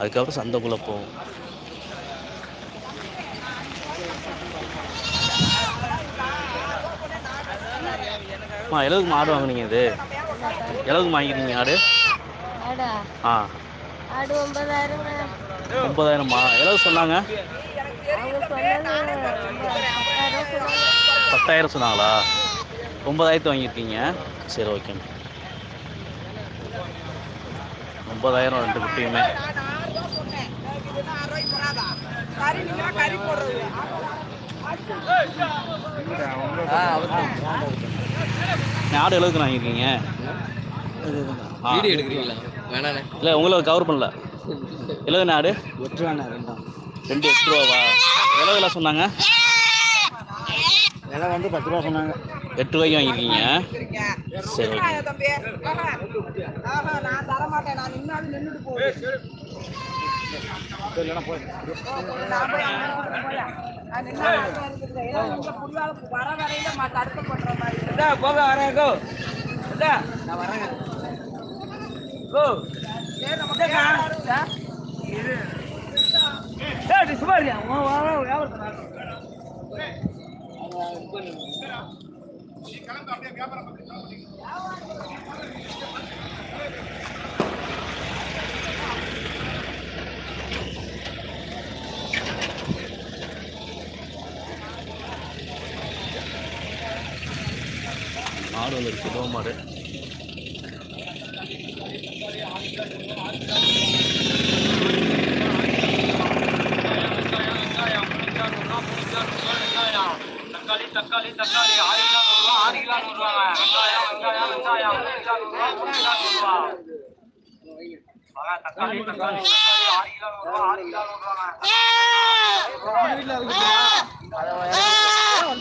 அதுக்கப்புறம் சந்தைக்குள்ளே போகும் அம்மா எவ்வளவுக்கு மாடு வாங்குனீங்க இது? எவ்வளவுக்கு வாங்கிருக்கீங்க ஆடு? ஆ. ஒன்பதாயிரமா? பத்தாயிரம் சொன்னாங்க. பத்தாயிரம் சொன்னாங்களா? ஒன்பதாயிரத்து வாங்கியிருக்கீங்க. சரி ஓகே. ஒன்பதாயிரம் ரெண்டு குட்டியுமே. ஆடு எவ்வளவுக்கு வாங்கியிருக்கீங்க? ஆ. வீடியோ எடுக்கிறீங்களா? வேணாண்ணே. இல்லை உங்களை கவர் பண்ணல. எவ்வளவு ஆடு? எட்டு ரெண்டாம் ரெண்டு எட்டு ரூபாவா? எவ்வளோ விலை சொன்னாங்க. விலை வந்து பத்து ரூபா சொன்னாங்க. எட்டு ரூபாய்க்கு வாங்கியிருக்கீங்க. சரி ஓகே தம்பி ஆஹா நான் வரேன் கோ நான் வரேங்க கோ மாடு வந்து கிலோ மாடு தக்காளி தக்காளி தக்காளி ஆறு கிலோ நூறுரூவா ஆறு கிலோ நூறுரூவாங்க வெங்காயம் வெங்காயம் வெங்காயம் மூணு கிலோ நூறுரூவா மூணு கிலோ நூறுரூவா தக்காளி தக்காளி தக்காளி ஆறு கிலோ நூறுரூவா ஆறு கிலோ நூறுரூவாங்க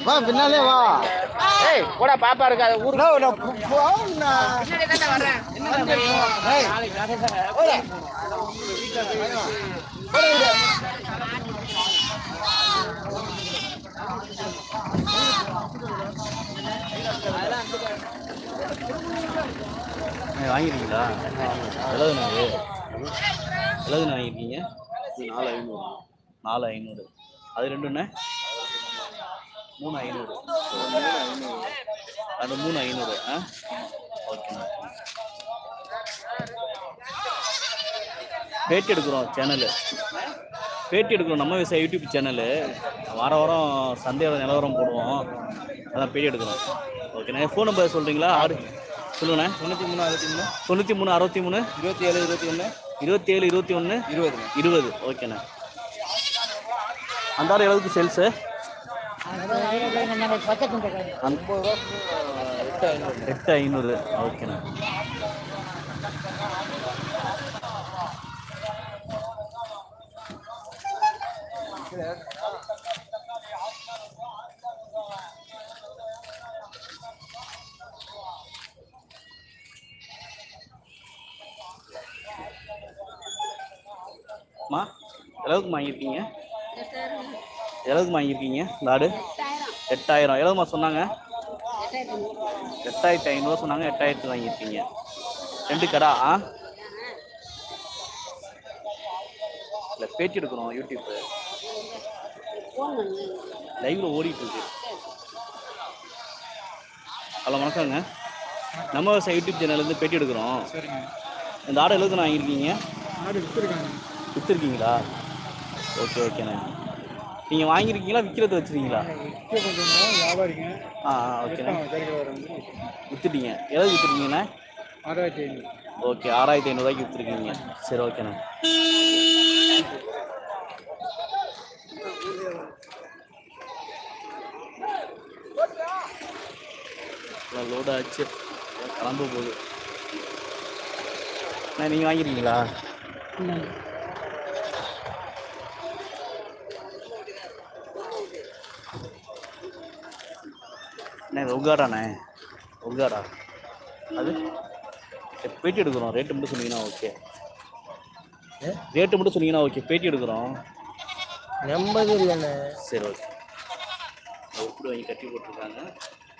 வா பின்னாலே வா. ஏய் கூட பாப்பா இருக்காது ஊருக்கு. அண்ணே, வாங்கியிருக்கீங்களா எவ்வளோண்ணே இது எவ்வளோண்ணே வாங்கியிருக்கீங்க நாலு ஐநூறு. நாலு ஐநூறு. அது ரெண்டுண்ணே மூணு ஐநூறு. அது மூணு ஐநூறு ஆ? ஓகேண்ணா பேட்டி எடுக்கிறோம் சேனலு. பேட்டி எடுக்கிறோம் நம்ம விவசாய யூடியூப் சேனலு. வார வாரம் சந்தையோட நிலவரம் போடுவோம். அதான் பேட்டி எடுக்கிறோம். ஓகேண்ணே ஃபோன் நம்பர் சொல்கிறீங்களா ஆறு. சொல்லுங்கண்ணே. தொண்ணூற்றி மூணு அறுபத்தி மூணு. தொண்ணூற்றி மூணு அறுபத்தி மூணு. இருபத்தி ஏழு இருபத்தி ஒன்று இருபத்தி ஏழு இருபத்தி ஒன்று இருபது. இருபது ஓகேண்ணே அந்த ஆறு எவ்வளவுக்கு சேல்ஸு எட்டு ஐநூறு. ஓகேண்ணா மா எவ்வளவுக்கு வாங்கியிருக்கீங்க? எவ்வளவுக்கு வாங்கியிருக்கீங்க? லாடு எட்டாயிரம். எவ்வளோமா சொன்னாங்க? எட்டாயிரத்தி ஐநூறுவா சொன்னாங்க. எட்டாயிரத்து வாங்கியிருக்கீங்க. ரெண்டு கடா ஆ? இல்லை பேட்டி எடுக்கணும் யூடியூப்பு. லைவ்ல ஓடிட்டு இருக்கு. ஹலோ வணக்கங்க. நம்ம விவசாய யூடியூப் சேனல்லேருந்து பேட்டி எடுக்கிறோம். சரிங்க. இந்த ஆடை எழுதுக்கு வாங்கியிருக்கீங்க? ஆடு விற்றுருக்காங்க விற்றுருக்கீங்களா ஓகே ஓகேண்ணே நீங்கள் வாங்கியிருக்கீங்களா விற்கிறது வச்சுருக்கீங்களா? வியாபாரிங்க. ஆ ஓகேண்ணே விற்றுட்டீங்க எதாவது விற்றுருக்கீங்கண்ணே ஆறாயிரத்தி ஐநூறு. ஓகே ஆறாயிரத்தி ஐநூறுரூவாய்க்கு விற்றுருக்கீங்க சரி ஓகேண்ணே லோடு ஆச்சு. கிளம்ப போகுது. நீங்கள் வாங்கிருக்கீங்களா? அண்ணே இது உகாடாண்ணே உகாடா அது? பேட்டி எடுக்கிறோம். ரேட்டு மட்டும் சொன்னீங்கன்னா ஓகே ரேட்டு மட்டும் சொன்னீங்கன்னா ஓகே பேட்டி எடுக்கிறோம். நம்பது இல்லைண்ணே. சரி ஓகே உப்புடு வாங்கி கட்டி போட்டிருக்காங்க.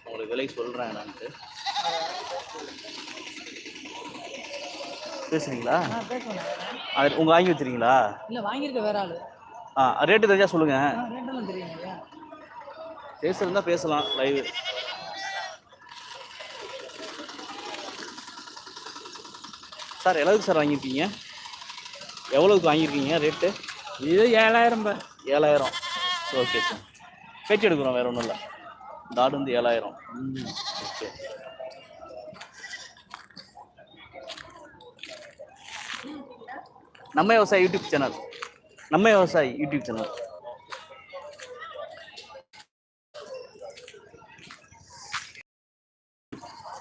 உங்களுக்கு விலை சொல்கிறேன் என்னான்ட்டு பேசுறீங்களா? பேசுவேன் அது உங்கள் வாங்கி வச்சிருக்கீங்களா? இல்லை வாங்கியிருக்க வேற ஆள். ஆ ரேட்டு தெரிஞ்சா சொல்லுங்கள் பேசுறதா பேசலாம் லைவ் சார் எவ்வளவுக்கு சார் வாங்கியிருக்கீங்க? எவ்வளவுக்கு வாங்கியிருக்கீங்க ரேட்டு இது ஏழாயிரம் ஏழாயிரம். ஓகே சார் பேச்சு எடுக்கிறோம் வேற ஒன்றும் இல்லை. ஆடு வந்து ஏழாயிரம். ஓகே நம்ம விவசாயி யூடியூப் சேனல். நம்ம விவசாயி யூடியூப் சேனல்.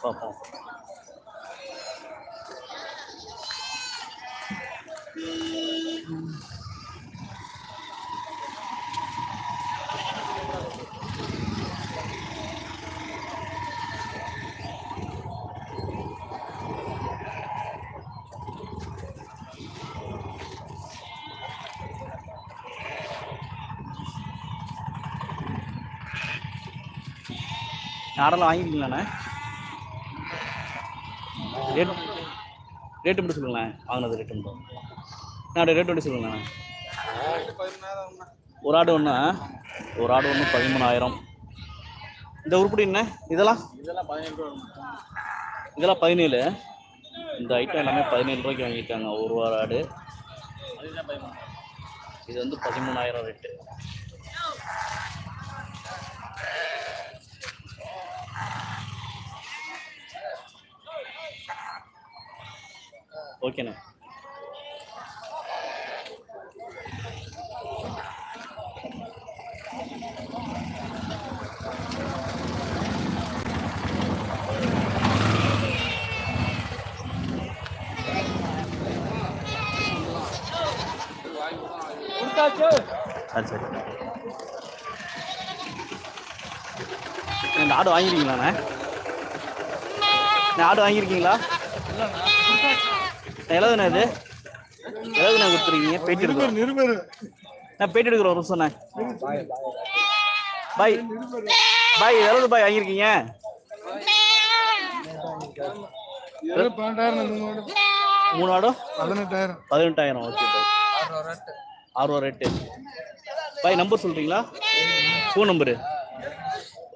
பார்ப்போம். ஆடெல்லாம் வாங்கிருக்கீங்களாண்ணே ரேட் ரேட்டு மட்டும் சொல்லுங்களேன். வாங்கினது ரேட்டு மட்டும். நான் ரேட் மட்டும் சொல்லுங்களேன். ஒரு ஆடு ஒன்று ஒரு ஆடு ஒன்று பதிமூணாயிரம். இந்த உருப்படி என்ன? இதெல்லாம்? இதெல்லாம் பதினேழு. இந்த ஐட்டம் எல்லாமே பதினேழு ரூபாய்க்கு வாங்கியிருக்காங்க. ஒரு வார ஆடு. இது வந்து பதிமூணாயிரம் ரேட்டு ஓகேண்ணே. சரி சரி. இந்த ஆடு வாங்கிருக்கீங்களாண்ணே? இந்த ஆடு வாங்கியிருக்கீங்களா எவ்வளோண்ணே இது. எவ்வளோண்ணே கொடுத்துருக்கீங்க பேட்டி எடுக்கிறோம். நான் பேட்டி எடுக்கிறோம் ஒரு நிமிஷம் பாய். பாய். எவ்வளவு பாய் வாங்கியிருக்கீங்க. மூணு ஆடும் பதினெட்டாயிரம். பதினெட்டாயிரம் ஓகே பாய். ஆறு ரூபா ரேட்டு பாய் நம்பர் சொல்கிறீங்களா ஃபோன் நம்பரு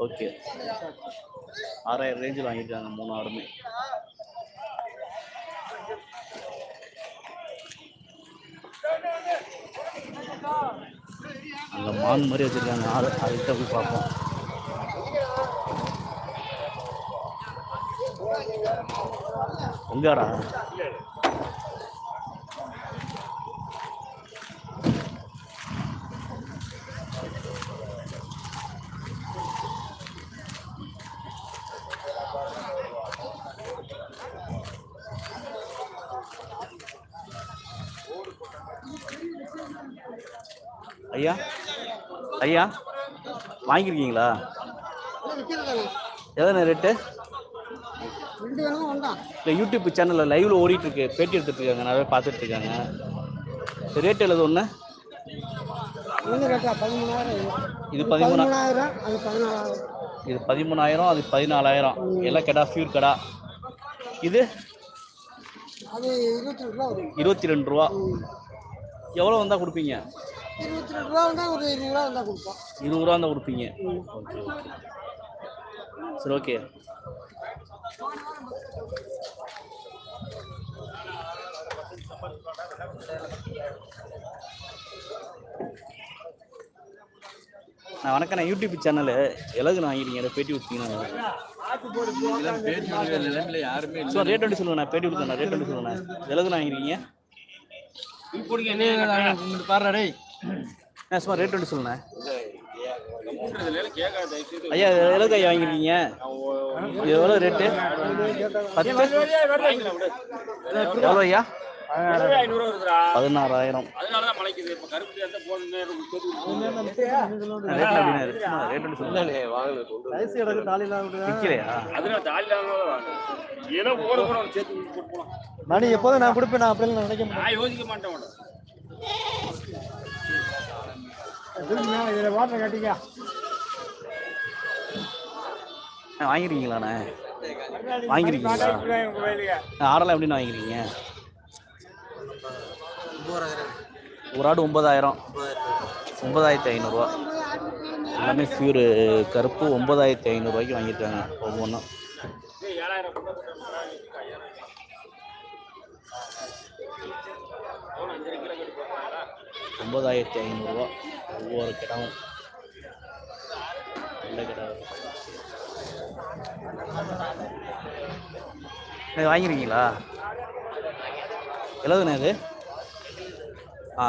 ஓகே. ஆறாயிரம் ரேஞ்சில் வாங்கியிருக்காங்க மூணு ஆடுமே அந்த மான் மாதிரி வச்சுருக்காங்க. ஆள் அதுக்கிட்ட போய் பார்ப்போம். உங்காடா ஐயா ஐயா வாங்கியிருக்கீங்களா? எவ்வளோ ரேட்டு இல்லை யூடியூப் சேனலில் லைவ்ல ஓடிட்டு இருக்கு பேட்டி எடுத்துட்டு இருக்காங்க நிறைய பார்த்துட்டு இருக்காங்க ரேட் எழுது ஒன்று இது பதிமூணா அது பதினாலாயிரம். இது பதிமூணாயிரம் அது பதினாலாயிரம். எல்லாம் கடா ஃபியூர் கடா. இது? இருபத்தி ரெண்டு ரூபா எவ்வளோ வந்தால் கொடுப்பீங்க? இருபத்தி ரெண்டு ரூபா வந்தால் ஒரு இருபது ரூபா வந்தால் கொடுப்போம். இருபது ரூபா இருந்தால் கொடுப்பீங்க. Okay okay. சரி ஓகே. நான் வணக்கம் நான் யூடியூப் சேனலு எலகு நான் வாங்கிட்டீங்க. அதை பேட்டி கொடுத்தீங்கன்னா சும்மா ரேட் வண்டி சொல்லுங்க நான் பேட்டி கொடுத்தேன் ரேட் வண்டி சொல்லுங்க எலகு நான் வாங்கிருக்கீங்க பாடுறா நான் சும்மா ரேட் வண்டி சொல்லுங்க ஐயா எவ்வளோ ஐயா வாங்கிருக்கீங்க எவ்வளோ ரேட்டு பத்து? எவ்வளோ ஐயா? பதினாறாயிரம். மணி எப்போதும் நான் கொடுப்பேன் நான் அப்படிலாம் நினைக்க மாட்டேன். இதில் வாட்டர் கட்டிங்க ஆ, வாங்கிருக்கீங்களாண்ணே? வாங்கிருக்கீங்களா? ஆடெல்லாம் எப்படின்னு வாங்கிருக்கீங்க? ஒரு ஆடு ஒன்பதாயிரம். ஒன்பதாயிரத்தி ஐநூறுரூவா எல்லாமே ஃபியூரு கருப்பு ஒன்பதாயிரத்தி ஐநூறுரூவாய்க்கு வாங்கியிருக்காங்க ஒவ்வொன்றும். ஒன்பதாயிரத்தி ஐநூறுரூவா ஒவ்வொரு கிடமும் நல்ல கிடம் இது வாங்கிருக்கீங்களா? எழுதுண்ணே இது? ஆ.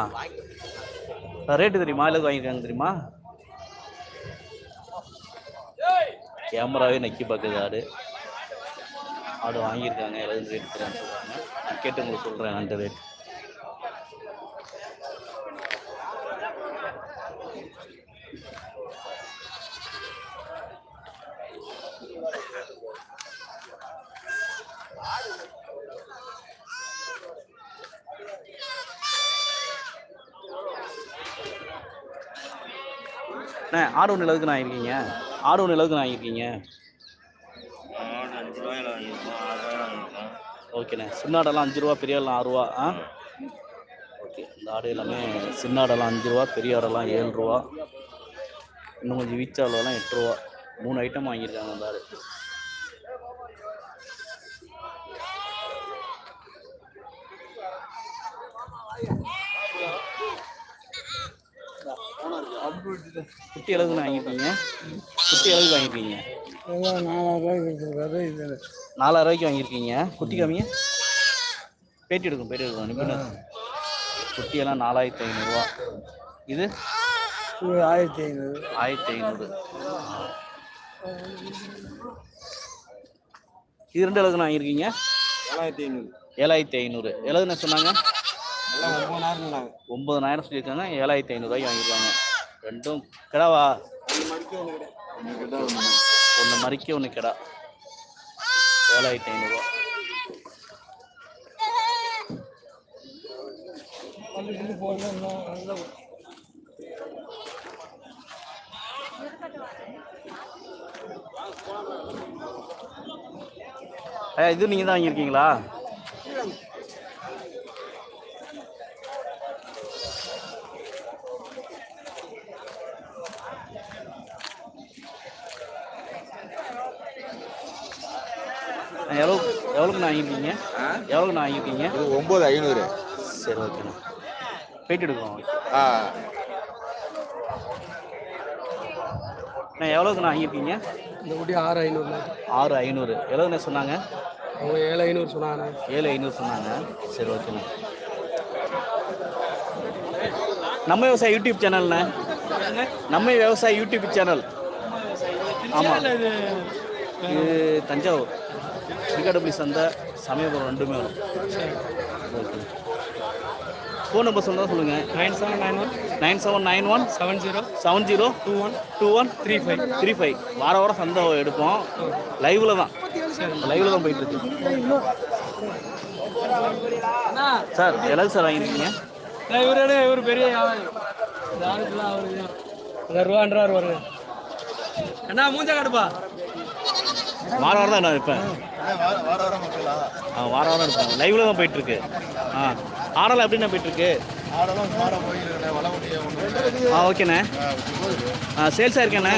ரேட்டு தெரியுமா? எழுது வாங்கியிருக்காங்க தெரியுமா? கேமராவே நக்கி பார்க்குது ஆடு. ஆடு வாங்கியிருக்காங்க எழுது ரேட் தெரியாமல் சொல்கிறாங்க நான் கேட்டு உங்களுக்கு சொல்கிறேன் அந்த ரேட் அண்ணே ஆடு ஒன்று எழுதுக்கு நான் இருக்கீங்க. ஆடு ஒன்று எழுதுக்கு நான் இருக்கீங்க. ஓகேண்ணே சின்ன ஆடெல்லாம் அஞ்சு ரூபா பெரிய ஆடெல்லாம் ஆறு ரூபா ஆ? ஓகே இந்த ஆடு எல்லாமே சின்ன ஆடெல்லாம் அஞ்சு ரூபா பெரிய ஆடெல்லாம் ஏழு ரூபா. இன்னும் கொஞ்சம் வீச்ச அளவெல்லாம் எட்டு ரூபா. மூணு ஐட்டம் வாங்கியிருக்காங்க அந்த ஆடு. குட்டி அளவுக்கு வாங்கியிருக்கீங்க. குட்டி அளவுக்கு வாங்கியிருக்கீங்க. நாலாயிரம் ரூபாய்க்கு வாங்கியிருக்கீங்க. குட்டி காமிங்க. பேட்டி எடுக்கும் பேட்டி எடுக்கும் நிபுணர் குட்டியெல்லாம் நாலாயிரத்தி ஐநூறுரூவா இது? ஆயிரத்தி ஐநூறு. ஆயிரத்தி ஐநூறு இது ரெண்டு அளவுக்கு வாங்கியிருக்கீங்க. ஏழாயிரத்தி ஐநூறு. ஏழாயிரத்தி ஐநூறு. என்ன சொன்னாங்க? ஒம்பதாயிரம் சொல்லியிருக்காங்க. ஏழாயிரத்தி ஐநூறுரூவாய்க்கு வாங்கியிருக்காங்க. ரெண்டும் கிடாவா? ஒன்று மறிக்க ஒன்று கிடா. ஏழாயிரத்தி ஐநூறுரூவா ஐயா இது நீங்கள் தான் வாங்கியிருக்கீங்களா? எவ்வளோ எவ்வளோக்கு நான் வாங்கியிருக்கீங்க? எவ்வளோக்கு நான் வாங்கியிருக்கீங்க? இது ஒம்பது ஐநூறு. சரி ஓகேண்ணா பேட்டி எடுக்கிறோம் ஆ. நான் எவ்வளோக்கு நான் வாங்கியிருக்கீங்க? இந்த குட்டி ஆறு ஐநூறுல ஆறு ஐநூறு. எவ்வளோண்ணே சொன்னாங்க? அவங்க ஏழு ஐநூறு சொன்னாங்க. ஏழு ஐநூறு சொன்னாங்க. சரி ஓகேண்ணா நம்ம விவசாய யூடியூப் சேனல்ண்ணே நம்ம விவசாய யூடியூப் சேனல் ஆமாம் இது தஞ்சாவூர். விகாடபுளி சந்தை சமயபுரம் ரெண்டுமே வரும். ஓகே ஃபோன் நம்பர் சொன்னால் சொல்லுங்கள் nine seven nine one. Nine seven nine one. Seven zero. Seven zero. Two one. Two one. Three five. Three five. வார வாரம் சந்தை எடுப்போம். லைவில் தான். லைவில் தான் போயிட்டு இருக்கு. சார் எவ்வளவு சார் வாங்கியிருக்கீங்க? இவரோட இவர் பெரிய வியாபாரி அவருக்கு வருங்க அண்ணா மூஞ்ச கடுப்பா வார வாரம் தான் நான் இருப்பேன். ஆ வார வாரம் இருப்பேன் லைவில் தான் போயிட்டு இருக்கு ஆ ஆடலாம் எப்படிண்ணா போயிட்டு இருக்கு ஆ ஓகேண்ணே. ஆ சேல்ஸாக இருக்கேண்ணே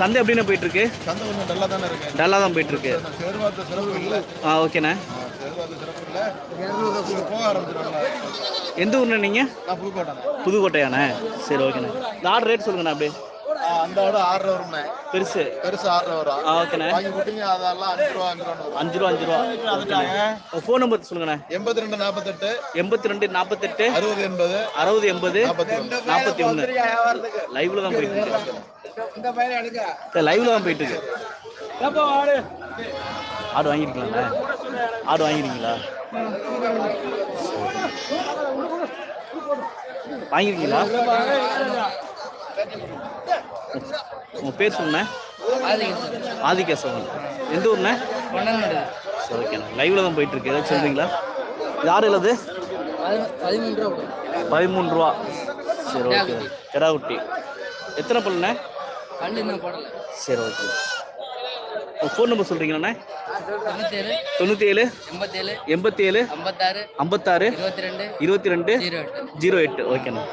சந்தை எப்படிண்ணே போயிட்டு இருக்கு சந்தை கொஞ்சம் டல்லாக தானே இருக்கு. டல்லாக தான் போயிட்டு இருக்கு சேருவார்த்த சிறப்பு இல்லை. ஆ ஓகேண்ணே. எந்த ஊர்ண்ணே நீங்கள் புதுக்கோட்டையாண்ணே? சரி ஓகேண்ணே. இந்த ஆர்டர் ரேட் சொல்லுங்கண்ணா அப்படியே. அந்த விட ஆறு ரூபா வரும்ண்ணே பெருசு. பெருசு ஆறு ரூபா வரும் ஆ ஓகேண்ணே. வாங்கி அதெல்லாம் அஞ்சு ரூபா அஞ்சு ரூபா வரும் அஞ்சு ரூபா அஞ்சு ரூபா. ஃபோன் நம்பர் சொல்லுங்கண்ணே எண்பத்தி ரெண்டு நாற்பத்தெட்டு எண்பத்தி ரெண்டு நாற்பத்தெட்டு அறுபது எண்பது. அறுபது எண்பது. நாற்பத்தி ஒன்று. நாற்பத்தி ஒன்று. லைவ்ல தான் போயிட்டு இருக்கு. லைவ்ல தான் போயிட்டு இருக்கு. ஆடு? வாங்கிருக்கீங்களா ஆடு வாங்கிருக்கீங்களா? வாங்கிருக்கீங்களா? உங்க பேர் சொல்லுண்ணே. ஆதிகேசவன். எந்த ஊர்ண்ணே? சரி ஓகேண்ணா லைவ்ல தான் போயிட்டு இருக்கு ஏதாச்சும் சொல்றீங்களா? யார் இல்லது பதிமூணு ரூபா சரி ஓகே கிடா குட்டி எத்தனை பல்லுண்ணே? சரி ஓகே ஃபோன் நம்பர் சொல்கிறீங்களாண்ணே தொண்ணூற்றி ஏழு எண்பத்தேழு. எண்பத்தி ஏழு ஐம்பத்தாறு. ஐம்பத்தாறு. இருபத்தி ரெண்டு ஜீரோ எட்டு. ஓகேண்ணா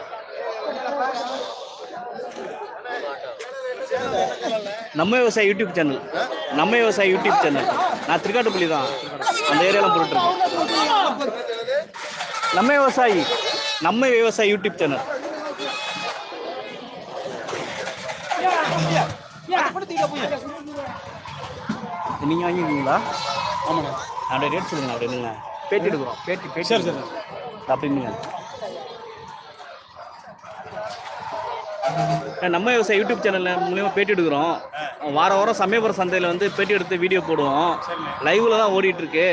நம்ம விவசாய யூடியூப் சேனல். நம்ம விவசாய யூடியூப் சேனல். நான் திருக்காட்டுப்பள்ளி தான். அந்த ஏரியாவில் போட்டுருக்கேன் நம்ம விவசாயி. நம்ம விவசாய யூடியூப் சேனல். நீங்கள் வாங்கிருக்கீங்களா? ஆமாண்ணா அப்படியே ரேட் சொல்லுங்க அப்படியே நில்லுங்க. பேட்டி எடுக்கிறோம். பேட்டி பேட்டி சரி சரி அப்படின்னுங்க நம்ம விவசாய யூடியூப் சேனல் மூலியமாக பேட்டி எடுக்கிறோம். வாரம் வாரம் சமயபுரம் சந்தையில் வந்து பேட்டி எடுத்து வீடியோ போடுவோம். லைவ்ல தான் ஓடிட்டு இருக்கு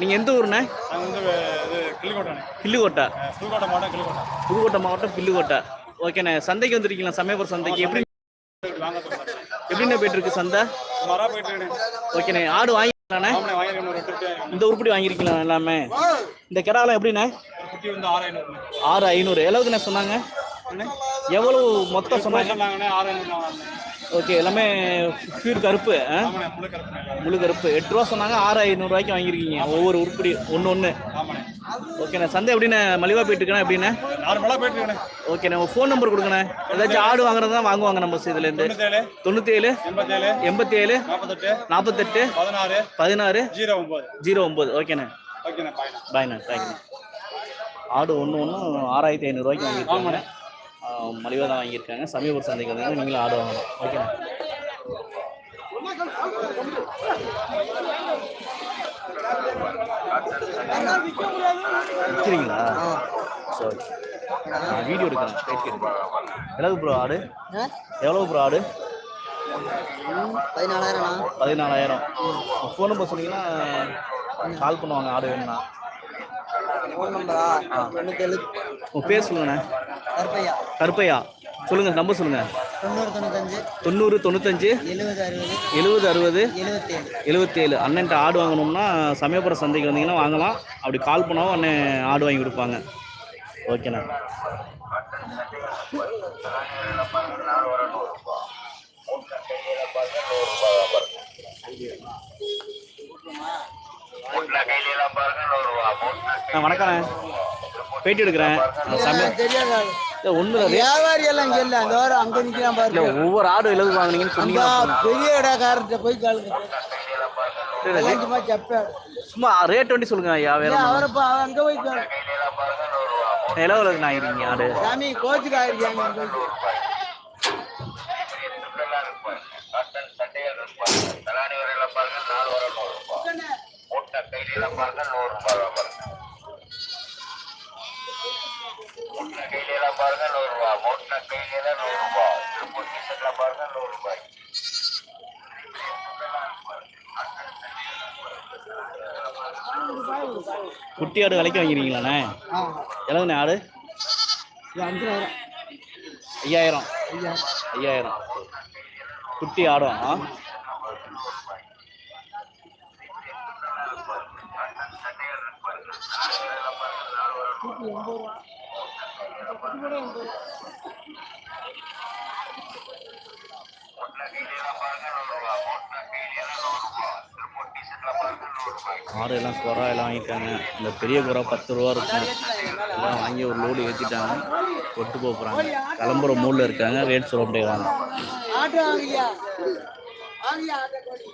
நீங்கள் எந்த ஊருண்ணே? கிள்ளிக்கோட்டை. புதுக்கோட்டை மாவட்டம் கிள்ளிக்கோட்டை. ஓகேண்ணே சந்தைக்கு வந்திருக்கீங்களா? சமயபுரம் சந்தைக்கு? எப்படி எப்படிண்ணே போயிட்டு இருக்கு. சந்தை ஓகேண்ணே ஆடு வாங்கிக்கலாண்ணே இந்த உருப்படி வாங்கியிருக்கீங்களா எல்லாமே? இந்த கிடாலாம் எப்படிண்ணே? ஆறு ஐநூறு. எவ்வளவுக்குண்ணே சொன்னாங்க? எவ்வளவு மொத்தம் சொன்னாங்க ஓகே எல்லாமே பியூர் கருப்பு முழு கருப்பு. எட்டு ரூபா சொன்னாங்க ஆறு ஐநூறுரூவாய்க்கு வாங்கியிருக்கீங்க. ஒவ்வொரு உருப்படி ஒன்று ஒன்று ஓகேண்ணே சந்தை எப்படிண்ணே? மலிவாக போயிட்டு இருக்கேண்ணே எப்படிண்ணே? நார்மலாக போயிட்டு இருக்கேன் ஓகேண்ணே உங்கள் ஃபோன் நம்பர் கொடுங்கண்ணே. ஏதாச்சும் ஆடு வாங்குறது தான் வாங்குவாங்க நம்ம இதுலேருந்து தொண்ணூத்தேழு. தொண்ணூற்றி ஏழு எண்பத்தேழு. எண்பத்தி ஏழு நாற்பத்தெட்டு. நாற்பத்தெட்டு. பதினாறு. பதினாறு. ஜீரோ ஒம்பது ஜீரோ ஒம்பது ஓகேண்ணே ஓகேண்ணே பாய்ண்ணா பாய்ண்ணே தேங்க்யூண்ணே ஆடு ஒன்று ஒன்று ஆறாயிரத்தி ஐநூறுரூவாய்க்கு வாங்கியிருக்காங்க. மலிவாக தான் வாங்கியிருக்காங்க. சமயபுரம் சந்தைக்கு வந்தீங்கன்னா நீங்களும் ஆடு வாங்கணும் ஓகேண்ணே. விற்கிறீங்களா சரி. நான் வீடியோ எடுக்கிறேன். எவ்வளவு ப்ரோ ஆடு? எவ்வளவு ப்ரோ ஆடு? பதினாலாயிரம்ண்ணா. பதினாலாயிரம். ஃபோன் நம்பர் சொன்னீங்கன்னா கால் பண்ணுவாங்க. ஆடு வேணும்னா. ஃபோன் நம்பரா உங்கள் பேர் சொல்லுங்கண்ணே. கருப்பையா. சொல்லுங்கள் நம்பர் சொல்லுங்கள் தொண்ணூறு தொண்ணூத்தஞ்சு எழுபது அறுபது எழுபது அறுபது எழுபத்தேழு அண்ணன்ட்ட ஆடு வாங்கணும்னா சமயபுரம் சந்தைக்கு வந்தீங்கன்னா வாங்கலாம். அப்படி கால் பண்ணாலும் அண்ணன் ஆடு வாங்கி கொடுப்பாங்க. ஓகேண்ணா. வணக்கண்ணே. பேட்டி எடுக்கிறேன். இல்லை வியாபாரி எல்லாம் இங்க இல்ல. அந்த வாரம் அங்க நிக்கிறான் இல்லை பாரு ஒவ்வொரு ஆடு எழுது வாங்குனீங்கன்னு அந்த சொன்னீங்கன்னா பெரிய இடக்காரர்கிட்ட போய் காலுங்க சும்மா செப்பாரு சும்மா ரேட் வண்டி சொல்லுங்க ஐயா வேற அவரை அங்க போய். நிலவில் நான் இருக்கீங்க ஆடு. சாமி கோச்சுக்கு ஆயிருக்காங்க அங்க போய் கேளு. குட்டி ஆடு விலைக்கு வாங்கிருக்கீங்களாண்ணே ஆ. எவ்வளோண்ணே ஆடு? அஞ்சாயிரம். ஐயாயிரம். ஐயா ஐயாயிரம். குட்டி ஆடும் வாங்கிட்டாங்க. இந்த பெரிய குறா பத்து ரூபா இருக்கும். எல்லாம் வாங்கி ஒரு லோடு ஏற்றிட்டாங்க கொட்டு போக போகிறாங்க கிளம்புற மூடில் இருக்காங்க. ரேட் சொல்ல கோடி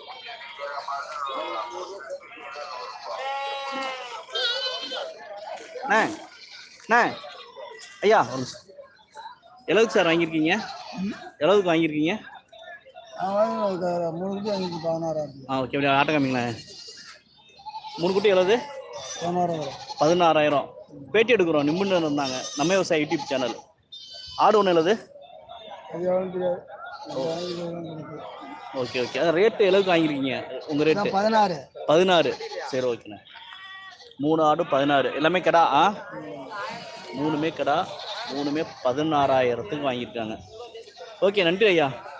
அண்ணே அண்ணே. ஐயா. ஒரு சார் வாங்கியிருக்கீங்க? எவ்வளவுக்கு வாங்கியிருக்கீங்க? மூணு குட்டி வாங்கி பதினாறாயிரம். ஆ ஓகே. அப்படியே? ஆட்டோ காமிங்களேன். மூணு குட்டி எவ்வளவு? பதினாறாயிரம். பதினாறாயிரம். பேட்டி எடுக்கிறோம். நிம்முன்னு இருந்தாங்க. நம்ம விவசாய யூடியூப் சேனல். ஆடு ஒன்று எழுது ஓகே ஓகே. அது ரேட்டு எவ்வளவுக்கு வாங்கியிருக்கீங்க? உங்கள் ரேட்டு பதினாறு. பதினாறு. சரி ஓகேண்ணே. மூணு ஆடு பதினாறு. எல்லாமே கடா ஆ? மூணுமே கடா மூணுமே பதினாறாயிரத்துக்கு வாங்கியிருக்காங்க. ஓகே நன்றி ஐயா.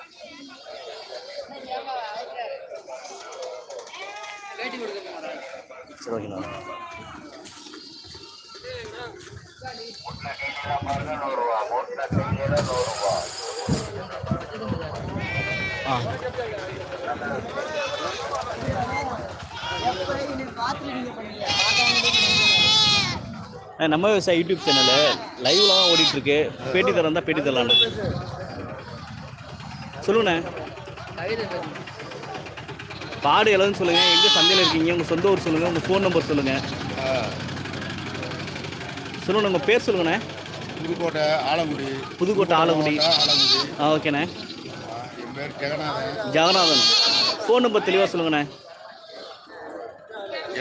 சரி ஓகேண்ணா. ஆ. நம்ம விவசாய யூடியூப் சேனலு லைவ்ல தான் ஓடிட்டு இருக்கு பேட்டி தரம் தான் பேட்டி தரலான்னு சொல்லுங்கண்ணே பாடு எவ்வளோன்னு சொல்லுங்கள் எங்கே சந்தையில் இருக்கீங்க? உங்கள் சொந்த ஊர் சொல்லுங்கள் உங்கள் ஃபோன் நம்பர் சொல்லுங்கள் சொல்லுங்க உங்கள் பேர் சொல்லுங்கண்ணே. புதுக்கோட்டை ஆலங்குடி. புதுக்கோட்டை ஆலங்குடி. ஆ ஓகேண்ணே. ஜெகநாதன். ஃபோன் நம்பர் தெளிவாக சொல்லுங்கண்ணே.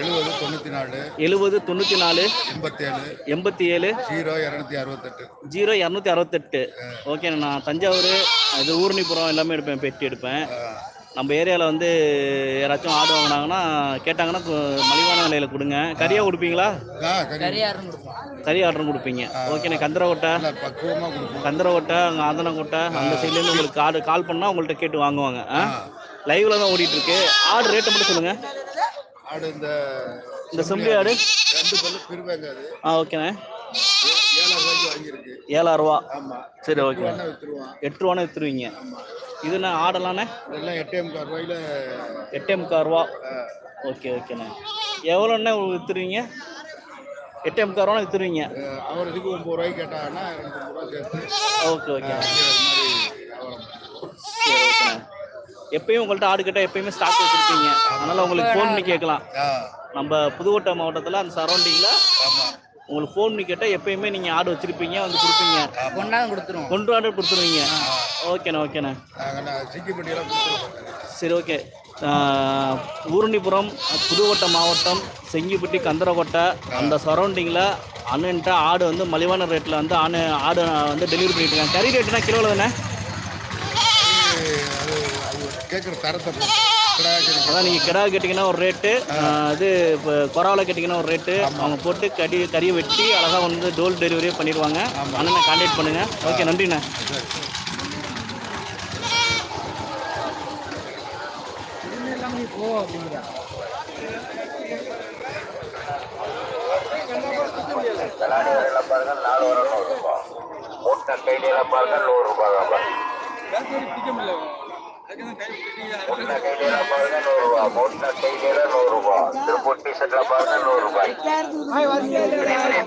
எழுபது தொண்ணூற்றி நாலு எழுபது தொண்ணூற்றி நாலு எண்பத்தேழு. எண்பத்தி ஏழு ஜீரோ இரநூத்தி அறுபத்தெட்டு. ஜீரோ இரநூத்தி அறுபத்தெட்டு. ஓகேண்ணே நான் தஞ்சாவூர் இது ஊர்னிப்புறம் எல்லாமே எடுப்பேன் பெட்டி எடுப்பேன். நம்ம ஏரியாவில் வந்து யாராச்சும் ஆடு வாங்கினாங்கன்னா கேட்டாங்கன்னா மலிவான விலையில் கொடுங்க. கறியாக கொடுப்பீங்களா? கறி கறி ஆர்டரும் கொடுப்பீங்க. ஓகேண்ணே கந்தரக்கோட்டை கந்தரக்கோட்டை அங்கே ஆந்தனக்கோட்டை அந்த சைட்லேருந்து உங்களுக்கு ஆடு கால் பண்ணால் உங்கள்கிட்ட கேட்டு வாங்குவாங்க. ஆ? லைவில் தான் ஓடிட்டு இருக்கு ஆடு ரேட்டை மட்டும் சொல்லுங்கள் ஆடு இந்த இந்த செம்பி ஆடு. ஆ ஓகேண்ணே. ஏழாயிரம் ரூபாய்க்கு வாங்கியிருக்கு. ஏழாயிரம் ரூபா. ஆமாம் சரி ஓகே. எட்டு ரூபான்னு விற்றுருவீங்க இதுண்ணே ஆடலாண்ணே? இதெல்லாம் எட்டே முக்கால் ரூபாயில எட்டே முக்கால் ரூபா ஓகே ஓகேண்ணே. எவ்வளோண்ணே விற்றுருவீங்க எட்டே முக்கால் ரூபா விற்றுருவீங்க அஹ், அவர் இதுக்கு ஒம்பது ரூபாய்க்கு கேட்டாங்கன்னா ஒம்பது ரூபா சேர்த்து. Okay okay. எப்பயும் உங்கள்கிட்ட ஆடு கிட்ட எப்பயுமே ஸ்டாக் வச்சுருப்பீங்க. அதனால் உங்களுக்கு ஃபோன் பண்ணி கேட்கலாம். நம்ம புதுக்கோட்டை மாவட்டத்தில் அந்த சரௌண்டிங்கில் உங்களுக்கு ஃபோன் பண்ணி கேட்டால் எப்பயுமே நீங்கள் ஆடு வச்சுருப்பீங்க வந்து கொடுப்பீங்க. கொண்டாந்து கொடுத்துருவோம். கொண்டு ஆர்டர் கொடுத்துருவீங்க. ஓகேண்ணே ஓகேண்ணே. சரி ஓகே. ஊரணிபுரம் புதுக்கோட்டை மாவட்டம் செங்கிப்பட்டி கந்தரக்கோட்டை. அந்த சரௌண்டிங்கில் அண்ணன்ட்ட ஆடு வந்து மலிவான ரேட்டில் வந்து ஆணு ஆடு வந்து டெலிவரி பண்ணிட்டு இருக்காங்க. கறி ரேட்டுனா கிலோவில் தானே கேட்குற தரத்தை அதான் நீங்கள் கிடா கேட்டிங்கன்னா ஒரு ரேட்டு இது இப்போ கொராவில் கேட்டிங்கன்னா ஒரு ரேட்டு அவங்க போட்டு கறி கறியை வெட்டி அழகாக வந்து டோல் டெலிவரியே பண்ணிடுவாங்க. அண்ணனை கான்டாக்ட் பண்ணுங்கள் ஓகே நன்றிண்ணே. மூட்டை கையில பாருங்க நூறு ரூபாய் மூட்டை கையில பாருங்க நூறு ரூபாய் மூட்டை கையில நூறு ரூபாய் திருப்பூர் டிஷர்ட்ல பாருங்க நூறு ரூபாய்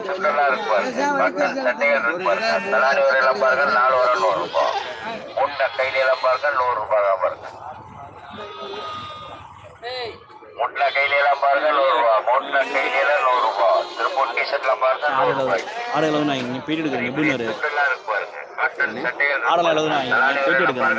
சுற்றுலா இருக்கு பாருங்க சட்டைகள் இருக்கு தலாடி வரையில பாருங்க நாலு வரை நூறு ரூபாய் மூட்டை கையில பாருங்க நூறு ரூபாய் தான் பாருங்க முட்டை கையில பாருங்க நூறு ரூபாய். முட்டை கையில நூறு ரூபாய் திருப்பூர் டிஷர்ட்ல பாருங்க. நூறு ரூபாய் ஆடு அளவு நான் இங்கே பேட்டி எடுக்கிறேன் ஆடலாம் பேட்டி எடுக்கிறேன்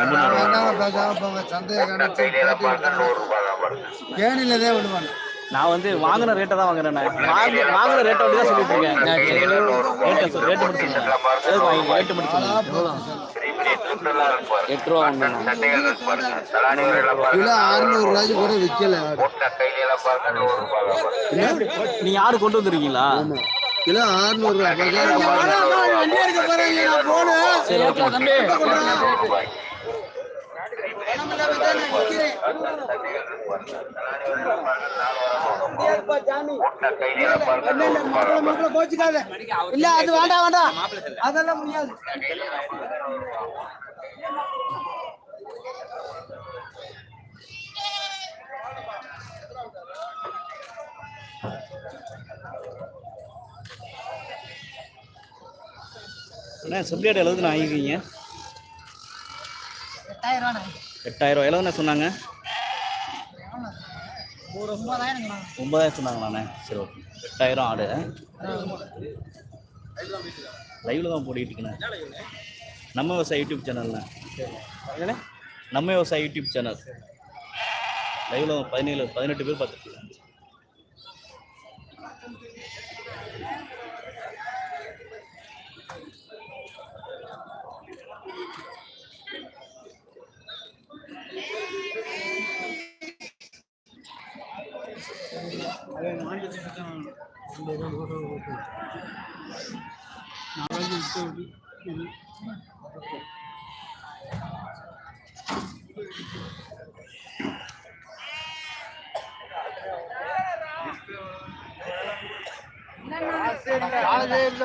விடுவாங்க. நான் வந்து வாங்கின ரேட்டை தான் வாங்குறேன் வாங்கின ரேட்டை அப்படி தான் சொல்லிட்டு இருக்கேன். ரேட்டை ரேட்டு மட்டும் சொல்லுங்க. எதுக்கு வாங்கி ரேட்டு மட்டும் சொல்லுங்க பெரிய பெரிய சுற்றுலா இருக்கு பாருங்க எட்டு ரூபா கிலோ அறுநூறு ரூபாய்க்கு கூட விற்கல நீங்கள் யாரு கொண்டு வந்திருக்கீங்களா கிலோ அறுநூறு ரூபாய் கோச்சுக்காத இல்ல அது வேண்டாம் வேண்டாம் அதெல்லாம் முடியாது அண்ணா செம்பியாடு எழுபது நான் வாங்கிக்கிங்க. எட்டாயிரம் ரூபா எழுதுண்ணே சொன்னாங்க? ஒன்பதாயிரம் சொன்னாங்களாண்ணே. சரி ஓகே. எட்டாயிரம் ஆடு. லைவில் தான் போட்டுக்கிட்டு இருக்கேண்ணே. நம்ம விவசாய யூடியூப் சேனல்ண்ணே. நம்ம விவசாய யூடியூப் சேனல். லைவில் பதினேழு பதினெட்டு பேர் பார்த்துட்டு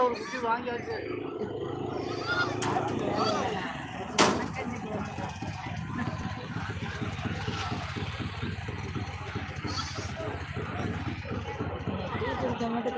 ஒரு குட்டி வாங்கியாச்சு টমেটো